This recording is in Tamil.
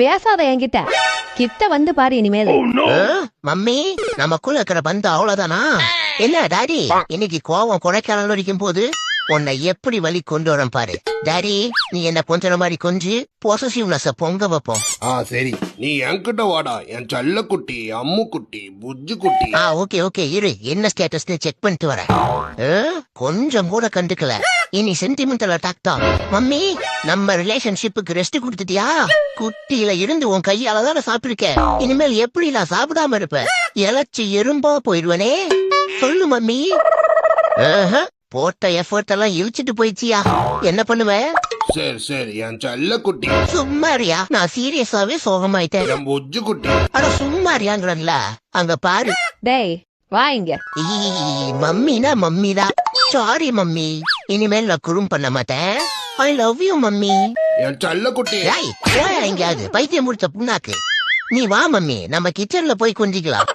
பேசாத என்கிட்ட. கிட்ட வந்து பாரு இனிமேல். ஆ? மம்மி நமக்குள்ள இருக்கிற பந்து அவ்வளவுதானா? என்ன டாடி? இன்னைக்கு கோவம் கொடைக்கானல் வரைக்கும் போது உன்னை எப்படி வழி கொண்டு வரேன் பாரு. டாடி நீ என்ன கொஞ்ச மாதிரி கொஞ்சி பொசசிவ்னஸ் பொங்க வைப்போம். ஆ சரி. நீ என்கிட்ட வாடா. என் செல்ல குட்டி அம்மு குட்டி புஜ்ஜு குட்டி ஆ ஓகே ஓகே. இரு. என்ன ஸ்டேட்டஸ்னு செக் பண்ணிட்டு வரேன். கொஞ்சம் கூட கண்டுக்கல. இனி சென்டிமெண்டல் அட்டாக் தான். மம்மி நம்ம ரிலேஷன்ஷிப்புக்கு ரெஸ்ட் கொடுத்துட்டியா? குட்டியில இருந்து உன் கையால தானே சாப்பிட்டிருக்க. இனிமேல் எப்படி நான் சாப்பிடாம இருப்பேன் இழைச்சி எறும்பா போயிடுவனே. சொல்லு மம்மி. ஆஹா, போட்ட எஃபர்ட் எல்லாம் இழிச்சிட்டு போயிடுச்சியா. என்ன பண்ணுவ? சரி சரி என் செல்ல குட்டி. சும்மாரியா நான் சீரியஸாவே சோகமாயிட்டேன். என் புஜ்ஜு குட்டி. அட சும்மாரியாங்கிறன்ல அங்க பாரு. டேய் வா இங்க. மம்மினா மம்மிதா சாரி மம்மி. இனிமேல் நான் குறும் பண்ண மாட்டேன். I love you mummy. என் செல்ல குட்டி எங்கேயாவது பைத்தியம் முடிச்ச புண்ணாக்கு. நீ வா மம்மி. நம்ம கிச்சன்ல போய் கொஞ்சிக்கலாம்.